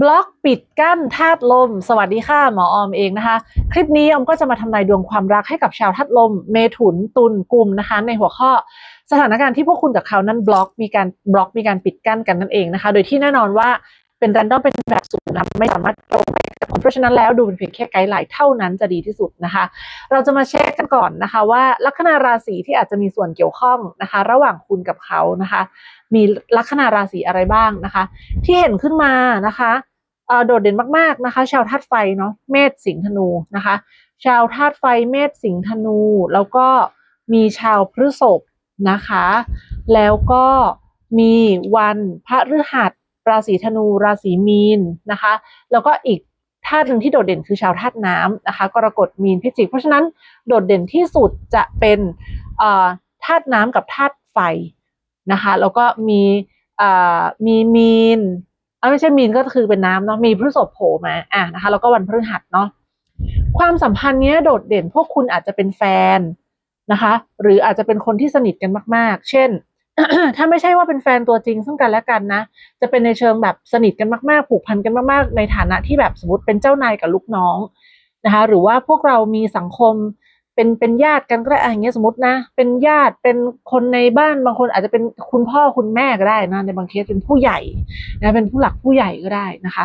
บล็อกปิดกั้นธาตุลม สวัสดีค่ะหมอออมเองนะคะ คลิปนี้ออมก็จะมาทำนายดวงความรักให้กับชาวธาตุลม เมถุนตุลกุมนะคะ ในหัวข้อสถานการณ์ที่พวกคุณกับเขานั้นบล็อกมีการบล็อกมีการปิดกั้นกันนั่นเองนะคะ โดยที่แน่นอนว่า เป็นรันดอมเป็นแบบสูงนะไม่สามารถตรงไปกับเพราะฉะนั้นแล้วดูเป็นเพียงแค่ไกด์ไลน์เท่านั้นจะดีที่สุดนะคะ เราจะมาเช็คกันก่อนนะคะ ว่าลัคนาราศีที่อาจจะมีส่วนเกี่ยวข้องนะคะ ระหว่างคุณกับเขานะคะ มีลัคนาราศีอะไรบ้างนะคะ ที่เห็นขึ้นมานะคะโดดเด่นมากๆนะคะ ชาวธาตุไฟเนาะเมษสิงห์ธนูนะคะ ชาวธาตุไฟเมษสิงห์ธนู แล้วก็มีชาวพฤษภนะคะ แล้วก็มีวันพระฤหัส ราศีธนู ราศีมีนนะคะ แล้วก็อีกธาตุหนึ่งที่โดดเด่นคือชาวธาตุน้ำนะคะ กรกฎมีนพิจิก เพราะฉะนั้นโดดเด่นที่สุดจะเป็นธาตุน้ำกับธาตุไฟนะคะ แล้วก็มีมีมีนไม่ใช่มีนก็คือเป็นน้ำเนาะมีพฤษภโผล่มาอะนะคะ แล้วก็วันพฤหัสเนาะความสัมพันธ์เนี้ยโดดเด่นพวกคุณอาจจะเป็นแฟนนะคะ หรืออาจจะเป็นคนที่สนิทกันมาก ๆ เช่น ถ้าไม่ใช่ว่าเป็นแฟนตัวจริงซึ่งกันและกันนะ จะเป็นในเชิงแบบสนิทกันมากๆ ผูกพันกันมากๆ ในฐานะที่แบบสมมติเป็นเจ้านายกับลูกน้องนะคะ หรือว่าพวกเรามีสังคมเป็นเป็นญาติกันก็ได้อะไรอย่างเงี้ยสมมตินะ เป็นญาติเป็นคนในบ้านบางคนอาจจะเป็นคุณพ่อคุณแม่ก็ได้นะในบางเคสเป็นผู้ใหญ่นะเป็นผู้หลักผู้ใหญ่ก็ได้นะคะ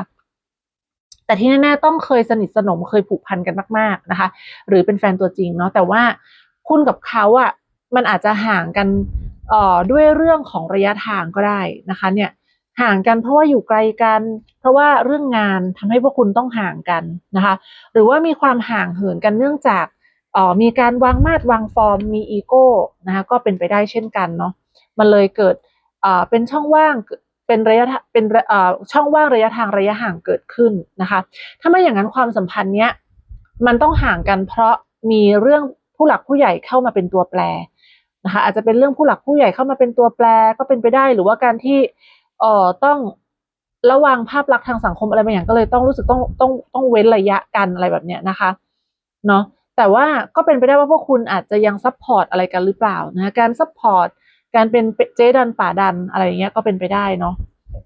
แต่ที่แน่ๆต้องเคยสนิทสนมเคยผูกพันกันมาก ๆนะคะ หรือเป็นแฟนตัวจริงเนาะแต่ว่าคุณกับเขาอะ่ะมันอาจจะห่างกัน เอ่อด้วยเรื่องของระยะทางก็ได้นะคะเนี่ยห่างกันเพราะว่าอยู่ไกลกัน เพราะว่าเรื่องงานทำให้พวกคุณต้องห่างกันนะคะหรือว่ามีความห่างเหินกันเนื่องจากเอ่อมีการวางมาตรวางฟอร์มมีอีโก้นะคะก็เป็นไปได้เช่นกันเนาะมันเลยเกิดเอ่อเป็นช่องว่างเป็นระยะทะเป็นเอ่อช่องว่างระยะทางระยะห่างเกิดขึ้นนะคะ ถ้าไม่อย่างนั้นความสัมพันธ์เนี้ยมันต้องห่างกันเพราะมีเรื่องผู้หลักผู้ใหญ่เข้ามาเป็นตัวแปร นะคะอาจจะเป็นเรื่องผู้หลักผู้ใหญ่เข้ามาเป็นตัวแปรก็เป็นไปได้ หรือว่าการที่เอ่อต้องระวังภาพลักษณ์ทางสังคมอะไรบางอย่างก็เลยต้องรู้สึกต้องต้องต้องเว้นระยะกันอะไรแบบเนี้ยนะคะเนาะแต่ว่าก็เป็นไปได้ว่าพวกคุณอาจจะยังซัพพอร์ตอะไรกันหรือเปล่านะะการซัพพอร์ตการเป็นเจ๊ดันป่าดันอะไรอย่างเงี้ยก็เป็นไปได้เนาะ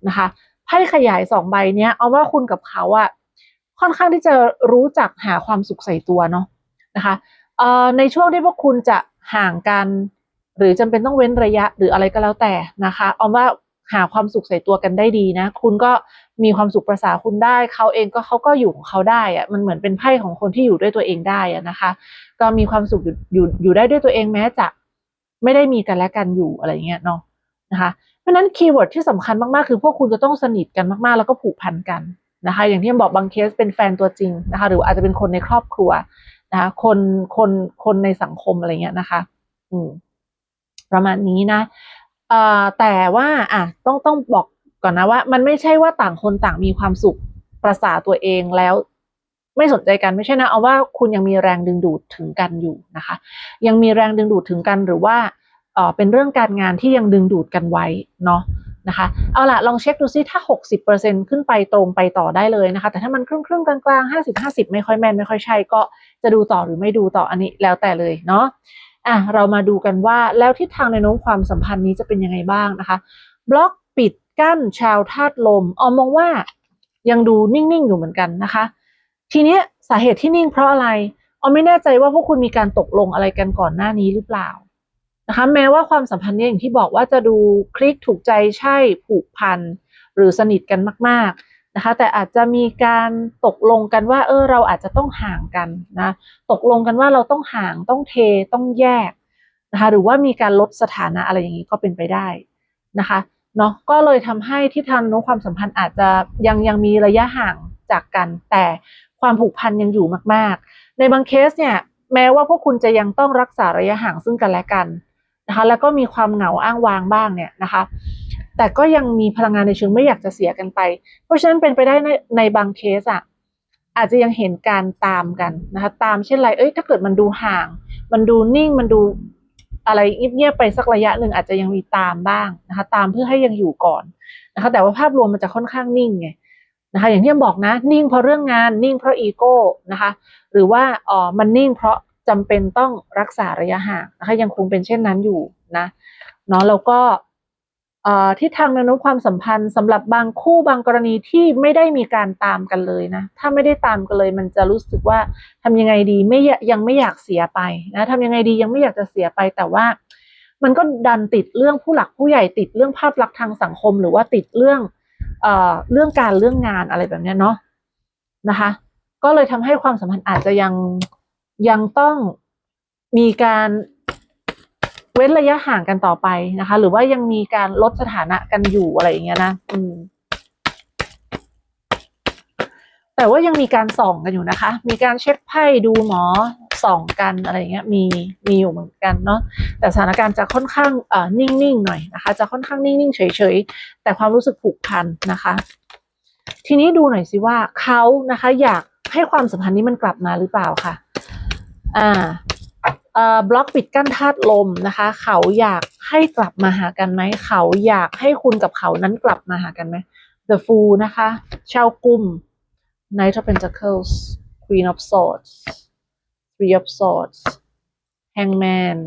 นะคะไพ่ขยายสองใบเนี้ยเอาว่าคุณกับเขาอะค่อนข้างที่จะรู้จักหาความสุขใส่ตัวเนาะนะคะเอ่อในช่วงที่พวกคุณจะห่างกัน หรือจำเป็นต้องเว้นระยะหรืออะไรก็แล้วแต่นะคะเอาว่าหาความสุขใส่ตัวกันได้ดีนะ คุณก็มีความสุขประสาคุณได้ เขาเองก็เขาก็อยู่ของเขาได้อะมันเหมือนเป็นไพ่ของคนที่อยู่ด้วยตัวเองได้อะนะคะ ก็มีความสุขอยู่อยู่อยู่ได้ด้วยตัวเองแม้จะไม่ได้มีกันและกันอยู่อะไรเงี้ยเนาะนะคะเพราะฉะนั้นคีย์เวิร์ดที่สำคัญมากๆ คือพวกคุณจะต้องสนิทกันมากๆ แล้วก็ผูกพันกันนะคะ อย่างที่บอกบางเคสเป็นแฟนตัวจริงนะคะ หรืออาจจะเป็นคนในครอบครัวนะคะ คนคนคนในสังคมอะไรเงี้ยนะคะ อืม ประมาณนี้นะแต่ว่าอะต้องต้องบอกก่อนนะว่า มันไม่ใช่ว่าต่างคนต่างมีความสุขประสาตัวเองแล้ว ไม่สนใจกันไม่ใช่นะเอาว่าคุณยังมีแรงดึงดูดถึงกันอยู่นะคะ ยังมีแรงดึงดูดถึงกันหรือว่าเออเป็นเรื่องการงานที่ยังดึงดูดกันไว้เนาะนะคะเอาล่ะลองเช็คดูซิถ้า 60%ขึ้นไปตรงไปต่อได้เลยนะคะ แต่ถ้ามันครึ่งครึ่งๆกลางๆ50 50ไม่ค่อยแม่นไม่ค่อยใช่ก็จะดูต่อหรือไม่ดูต่ออันนี้แล้วแต่เลยเนาะ อะเรามาดูกันว่าแล้วทิศทางในโน้มความสัมพันธ์นี้จะเป็นยังไงบ้างนะคะ บล็อกปิดกั้นชาวธาตุลมออมมองว่ายังดูนิ่งๆอยู่เหมือนกันนะคะ ทีนี้สาเหตุที่นิ่งเพราะอะไรออมไม่แน่ใจว่าพวกคุณมีการตกลงอะไรกันก่อนหน้านี้หรือเปล่านะคะ แม้ว่าความสัมพันธ์เนี้ยอย่างที่บอกว่าจะดูคลิกถูกใจใช่ผูกพันหรือสนิทกันมาก ๆ นะคะ แต่อาจจะมีการตกลงกันว่า เออเราอาจจะต้องห่างกันนะตกลงกันว่าเราต้องห่างต้องเทต้องแยกนะคะหรือว่ามีการลดสถานะอะไรอย่างนี้ก็เป็นไปได้นะคะเนาะก็เลยทำให้ที่ทางน้มความสัมพันธ์อาจจะยังยังมีระยะห่างจากกัน แต่ความผูกพันยังอยู่มาก ๆ ในบางเคสเนี่ยแม้ว่าพวกคุณจะยังต้องรักษาระยะห่างซึ่งกันและกันนะคะแล้วก็มีความเหงาอ้างว้างบ้างเนี่ยนะคะ แต่ก็ยังมีพลังงานในเชิงไม่อยากจะเสียกันไป เพราะฉะนั้นเป็นไปได้ในในบางเคสอะอาจจะยังเห็นการตามกันนะคะตามเช่นไรเอ้ยถ้าเกิดมันดูห่าง มันดูนิ่งมันดูอะไรเงียบๆไปสักระยะหนึ่งอาจจะยังมีตามบ้างนะคะ ตามเพื่อให้ยังอยู่ก่อนนะคะ แต่ว่าภาพรวมมันจะค่อนข้างนิ่งไงนะคะอย่างที่บอกนะ นิ่งเพราะเรื่องงานนิ่งเพราะอีโก้นะคะ หรือว่าอ๋อมันนิ่งเพราะจำเป็นต้องรักษาระยะห่างนะคะ ยังคงเป็นเช่นนั้นอยู่นะเนาะแล้วก็ ทิศทางแนวโน้มความสัมพันธ์สำหรับบางคู่บางกรณีที่ไม่ได้มีการตามกันเลยนะ ถ้าไม่ได้ตามกันเลย มันจะรู้สึกว่าทำยังไงดีไม่ยังไม่อยากเสียไปนะทำยังไงดียังไม่อยากจะเสียไปแต่ว่า มันก็ดันติดเรื่องผู้หลักผู้ใหญ่ติดเรื่องภาพลักษณ์ทางสังคม หรือว่าติดเรื่องเอ่อเรื่องการเรื่องงานอะไรแบบนี้เนาะนะคะ ก็เลยทำให้ความสัมพันธ์อาจจะยังยังต้องมีการ เว้นระยะห่างกันต่อไปนะคะ หรือว่ายังมีการลดสถานะกันอยู่อะไรอย่างเงี้ยนะอืมแต่ว่ายังมีการส่องกันอยู่นะคะ มีการเช็คไพ่ดูหมอส่องกันอะไรเงี้ย มีมีอยู่เหมือนกันเนาะ แต่สถานการณ์จะค่อนข้างเอ่อนิ่งๆหน่อยนะคะ จะค่อนข้างนิ่งๆเฉยๆ แต่ความรู้สึกผูกพันนะคะ ทีนี้ดูหน่อยสิว่าเขานะคะ อยากให้ความสัมพันธ์นี้มันกลับมาหรือเปล่าค่ะ อ่า บล็อกปิดกั้นธาตุลมนะคะ เขาอยากให้กลับมาหากันไหม เขาอยากให้คุณกับเขานั้นกลับมาหากันไหม The Fool นะคะ ชาวกลุ่ม Knight of Pentacles Queen of Swords Three of Swords Hangman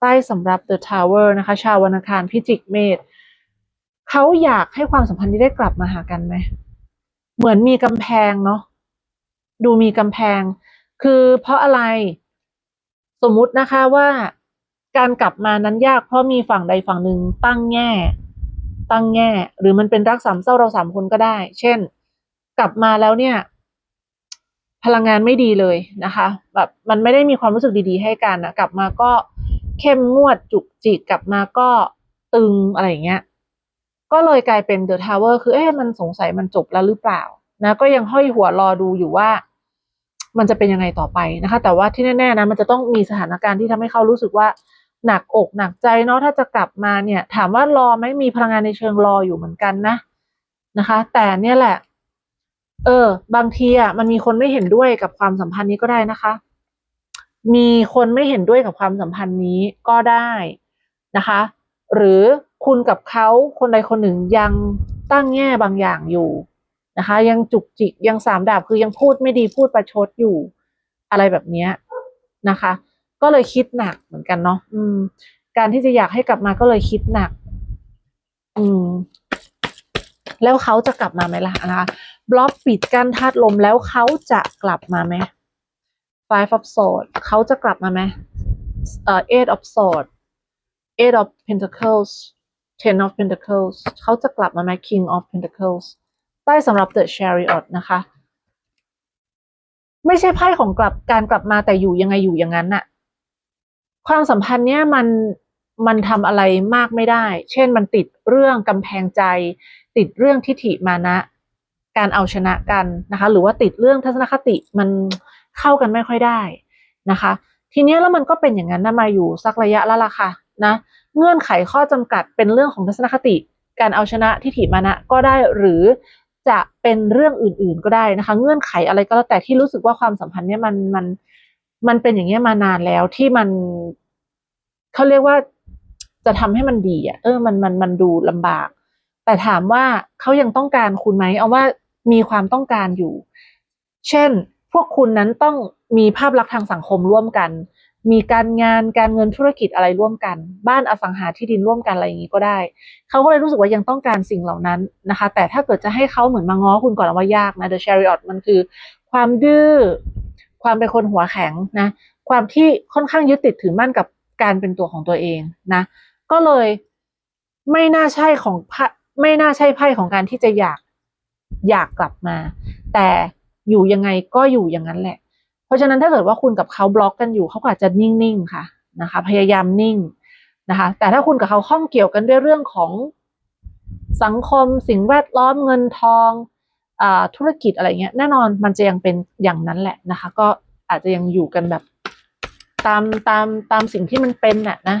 ใต้สำหรับ The Tower นะคะ ชาววันอังคารพิจิกเมษเขาอยากให้ความสัมพันธ์นี้ได้กลับมาหากันไหม เหมือนมีกำแพงเนาะ ดูมีกำแพง คือเพราะอะไร สมมุตินะคะว่าการกลับมานั้นยากเพราะมีฝั่งใดฝั่งหนึ่งตั้งแง่ ตั้งแง่ หรือมันเป็นรักสามเศร้าเราสามคนก็ได้ เช่น กลับมาแล้วเนี่ย พลังงานไม่ดีเลยนะคะ แบบมันไม่ได้มีความรู้สึกดีๆ ให้กันนะกลับมาก็เข้มงวดจุกจิกกลับมาก็ตึงอะไรอย่างเงี้ยก็เลยกลายเป็นเดอะทาวเวอร์คือเอ๊ะมันสงสัยมันจบแล้วหรือเปล่านะก็ยังห้อยหัวรอดูอยู่ว่า มันจะเป็นยังไงต่อไปนะคะ แต่ว่าที่แน่ๆนะมันจะต้องมีสถานการณ์ที่ทำให้เขารู้สึกว่าหนักอกหนักใจเนาะถ้าจะกลับมาเนี่ย ถามว่ารอไหมมีพลังงานในเชิงรออยู่เหมือนกันนะนะคะ แต่เนี่ยแหละ เออ บางทีอะมันมีคนไม่เห็นด้วยกับความสัมพันธ์นี้ก็ได้นะคะ มีคนไม่เห็นด้วยกับความสัมพันธ์นี้ก็ได้นะคะ หรือคุณกับเขาคนใดคนหนึ่งยังตั้งแง่บางอย่างอยู่ นะคะ ยังจุกจิกยังสามดาบคือยังพูดไม่ดีพูดประชดอยู่อะไรแบบเนี้ยนะคะ ก็เลยคิดหนักเหมือนกันเนาะอืม การที่จะอยากให้กลับมาก็เลยคิดหนัก อืม แล้วเขาจะกลับมาไหมล่ะนะคะบล็อกปิดกั้นธาตุลมแล้วเขาจะกลับมาไหม Five of Swords เขาจะกลับมาไหมเอ่อ Eight of Swords Eight of Pentacles Ten of Pentacles เขาจะกลับมาไหม King of Pentacles ต้สำหรับ The Chariot นะคะ ไม่ใช่ไพ่ของกลับการกลับมาแต่อยู่ยังไงอยู่อย่างนั้นน่ะ ความสัมพันธ์เนี้ยมันมันทำอะไรมากไม่ได้ เช่นมันติดเรื่องกำแพงใจ ติดเรื่องทิฐิมานะ การเอาชนะกันนะคะ หรือว่าติดเรื่องทัศนคติมันเข้ากันไม่ค่อยได้นะคะ ทีเนี้ยแล้วมันก็เป็นอย่างนั้นนะมาอยู่สักระยะแล้วล่ะค่ะนะเงื่อนไขข้อจำกัดเป็นเรื่องของทัศนคติ การเอาชนะทิฏฐิมานะก็ได้หรือ จะเป็นเรื่องอื่น ๆ ก็ได้นะคะ เงื่อนไขอะไรก็แล้วแต่ที่รู้สึกว่าความสัมพันธ์เนี้ยมันมันมันเป็นอย่างเงี้ยมานานแล้วที่มันเขาเรียกว่าจะทำให้มันดีอะเออมันมันมันดูลำบาก แต่ถามว่าเขายังต้องการคุณไหมเอาว่ามีความต้องการอยู่ เช่น พวกคุณนั้นต้องมีภาพลักษณ์ทางสังคมร่วมกัน มีการงานการเงินธุรกิจอะไรร่วมกัน บ้านอสังหาที่ดินร่วมกันอะไรอย่างนี้ก็ได้ เขาก็เลยรู้สึกว่ายังต้องการสิ่งเหล่านั้นนะคะ แต่ถ้าเกิดจะให้เขาเหมือนมาง้อคุณก่อนว่ายากนะ The Chariot มันคือ ความดื้อความเป็นคนหัวแข็งนะ ความที่ค่อนข้างยึดติดถือมั่นกับการเป็นตัวของตัวเองนะ ก็เลยไม่น่าใช่ของไม่น่าใช่ไพ่ของการที่จะอยากอยากกลับมา แต่อยู่ยังไงก็อยู่อย่างนั้นแหละ เพราะฉะนั้นถ้าเกิดว่าคุณกับเขาบล็อกกันอยู่เขาก็อาจจะนิ่งๆค่ะนะคะ พยายามนิ่งนะคะ แต่ถ้าคุณกับเขาข้องเกี่ยวกันด้วยเรื่องของสังคมสิ่งแวดล้อมเงินทองอธุรกิจอะไรเงี้ยแน่นอนมันจะยังเป็นอย่างนั้นแหละนะคะ ก็อาจจะยังอยู่กันแบบ ตามตามตามสิ่งที่มันเป็นน่ะนะ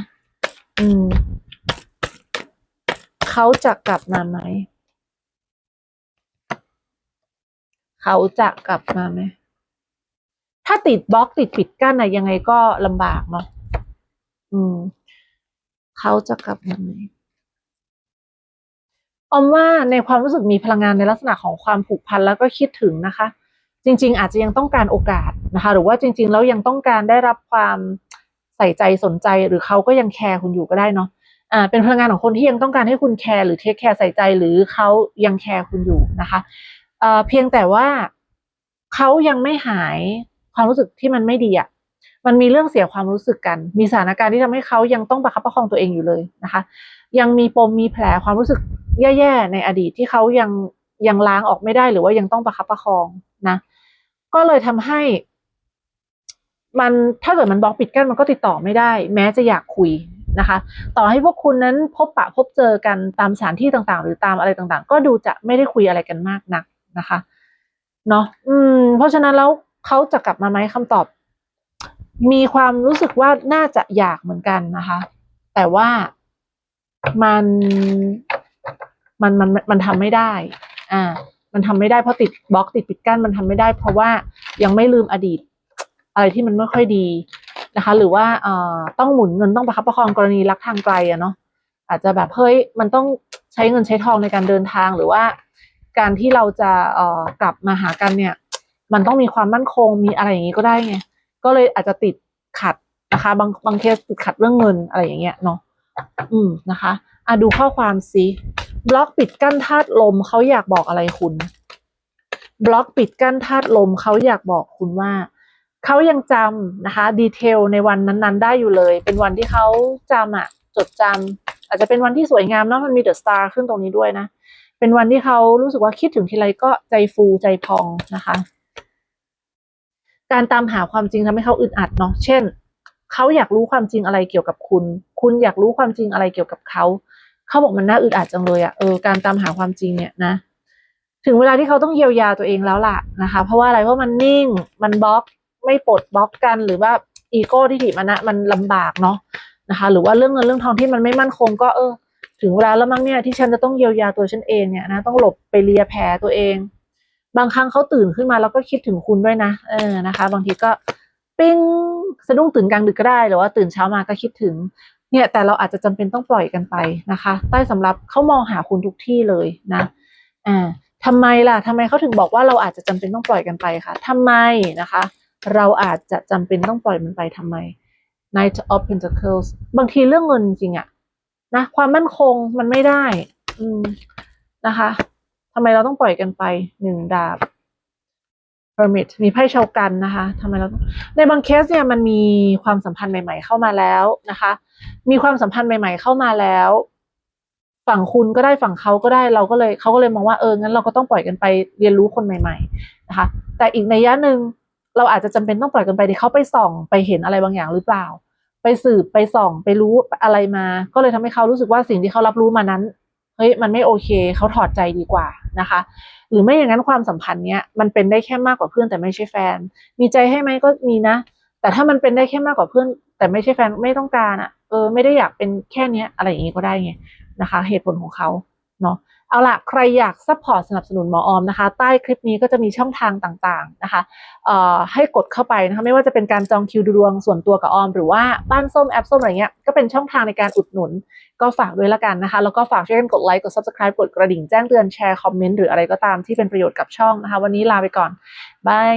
อืมเขาจะกลับมาไหม เขาจะกลับมาไหม ถ้าติดบล็อกติดปิดกั้นอะยังไงก็ลำบากเนาะอืม เขาจะกลับมาไหมออมว่าในความรู้สึกมีพลังงานในลักษณะของความผูกพันแล้วก็คิดถึงนะคะ จริง ๆ อาจจะยังต้องการโอกาสนะคะ หรือว่าจริง ๆ แล้วยังต้องการได้รับความใส่ใจสนใจหรือเขาก็ยังแคร์คุณอยู่ก็ได้เนาะอ่าเป็นพลังงานของคนที่ยังต้องการให้คุณแคร์หรือเทคแคร์ใส่ใจหรือเขายังแคร์คุณอยู่นะคะเอ่อเพียงแต่ว่าเขายังไม่หาย ความรู้สึกที่มันไม่ดีอะมันมีเรื่องเสียความรู้สึกกัน มีสถานการณ์ที่ทำให้เขายังต้องประคับประคองตัวเองอยู่เลยนะคะ ยังมีปมมีแผลความรู้สึกแย่ๆในอดีตที่เขายังยังล้างออกไม่ได้หรือว่ายังต้องประคับประคองนะ ก็เลยทำให้ มันถ้าเกิดมันบล็อกปิดกั้นมันก็ติดต่อไม่ได้ แม้จะอยากคุยนะคะ ต่อให้พวกคุณนั้นพบปะพบเจอกันตามสถานที่ต่างๆ หรือตามอะไรต่างๆ ก็ดูจะไม่ได้คุยอะไรกันมากนักนะคะ เนาะอืม เพราะฉะนั้นแล้ว เขาจะกลับมาไหมคำตอบ มีความรู้สึกว่าน่าจะอยากเหมือนกันนะคะ แต่ว่ามันมันมันมันทำไม่ได้ อ่า มันทำไม่ได้เพราะติดบล็อกติดปิดกั้นมันทำไม่ได้ เพราะว่ายังไม่ลืมอดีต อะไรที่มันไม่ค่อยดีนะคะ หรือว่าเอ่อต้องหมุนเงินต้องประคับประคองกรณีรักทางไกลอะเนาะอาจจะแบบเฮ้ยมันต้องใช้เงินใช้ทองในการเดินทางหรือว่า การที่เราจะเอ่อกลับมาหากันเนี่ย มันต้องมีความมั่นคงมีอะไรอย่างนี้ก็ได้ไงก็เลยอาจจะติดขัดนะคะ บางบางเคสติดขัดเรื่องเงินอะไรอย่างเงี้ยเนาะอืมนะคะอะดูข้อความสิบล็อกปิดกั้นธาตุลมเขาอยากบอกอะไรคุณ บล็อกปิดกั้นธาตุลมเขาอยากบอกคุณว่าเขายังจำนะคะ ดีเทลในวันนั้น ๆ ได้อยู่เลย เป็นวันที่เขาจำอะจดจำอาจจะเป็นวันที่สวยงามเนาะมันมีเดอะสตาร์ขึ้นตรงนี้ด้วยนะ เป็นวันที่เขารู้สึกว่าคิดถึงทีไรก็ใจฟูใจพองนะคะ การตามหาความจริงทำให้เขาอึดอัดเนาะเช่นเขาอยากรู้ความจริงอะไรเกี่ยวกับคุณ คุณอยากรู้ความจริงอะไรเกี่ยวกับเขาเขาบอกมันน่าอึดอัดจังเลยอะเออการตามหาความจริงเนี่ยนะ ถึงเวลาที่เขาต้องเยียวยาตัวเองแล้วล่ะนะคะ เพราะว่าอะไรเพราะมันนิ่งมันบล็อกไม่ปลดบล็อกกันหรือว่าอีโก้ที่ถิมันนะมันลำบากเนาะนะคะ หรือว่าเรื่องเงินเรื่องทองที่มันไม่มั่นคงก็เออ ถึงเวลาแล้วมั้งเนี่ยที่ฉันจะต้องเยียวยาตัวฉันเองเนี่ยนะต้องหลบไปเลียแผลตัวเอง บางครั้งเขาตื่นขึ้นมาแล้วก็คิดถึงคุณด้วยนะเออนะคะ บางทีก็ปิ้งสะดุ้งตื่นกลางดึกก็ได้หรือว่าตื่นเช้ามาก็คิดถึง เนี่ยแต่เราอาจจะจำเป็นต้องปล่อยกันไปนะคะ ใต้สำรับเขามองหาคุณทุกที่เลยนะอ่าทำไมล่ะทำไมเขาถึงบอกว่าเราอาจจะจำเป็นต้องปล่อยกันไปคะทำไมนะคะ เราอาจจะจำเป็นต้องปล่อยมันไปทำไม Knight of Pentacles บางทีเรื่องเงินจริงอะนะความมั่นคงมันไม่ได้ อืมนะคะ ทำไมเราต้องปล่อยกันไปหนึ่งดาบ Hermit มีไพ่ชาวกันนะคะทำไมเราในบางเคสเนี่ยมันมีความสัมพันธ์ใหม่ ๆ เข้ามาแล้วนะคะ มีความสัมพันธ์ใหม่ ๆ เข้ามาแล้ว ฝั่งคุณก็ได้ฝั่งเขาก็ได้เราก็เลยเขาก็เลยมองว่าเอองั้นเราก็ต้องปล่อยกันไปเรียนรู้คนใหม่ ๆ นะคะ แต่อีกในยะหนึ่งเราอาจจะจำเป็นต้องปล่อยกันไปที่เขาไปส่องไปเห็นอะไรบางอย่างหรือเปล่า ไปสืบไปส่องไปรู้อะไรมา ก็เลยทำให้เขารู้สึกว่าสิ่งที่เขารับรู้มานั้น เฮ้ยมันไม่โอเคเขาถอดใจดีกว่านะคะ หรือไม่อย่างนั้นความสัมพันธ์เนี้ยมันเป็นได้แค่มากกว่าเพื่อนแต่ไม่ใช่แฟน มีใจให้ไหมก็มีนะ แต่ถ้ามันเป็นได้แค่มากกว่าเพื่อน แต่ไม่ใช่แฟนไม่ต้องการอะ่ะเออไม่ได้อยากเป็นแค่เนี้ยอะไรอย่างงี้ก็ได้ไงนะคะ เหตุผลของเขาเนาะ เอาล่ะใครอยากซัพพอร์ตสนับสนุนหมอออมนะคะ ใต้คลิปนี้ก็จะมีช่องทางต่างๆนะคะให้กดเข้าไปนะคะไม่ว่าจะเป็นการจองคิวดูดวงส่วนตัวกับออม หรือว่าบ้านส้มแอปส้มอะไรเงี้ยก็เป็นช่องทางในการอุดหนุน ก็ฝากด้วยละกันนะคะ แล้วก็ฝากช่วยกันกดไลค์กด subscribe กดกระดิ่งแจ้งเตือนแชร์คอมเมนต์หรืออะไรก็ตามที่เป็นประโยชน์กับช่องนะคะ วันนี้ลาไปก่อนบาย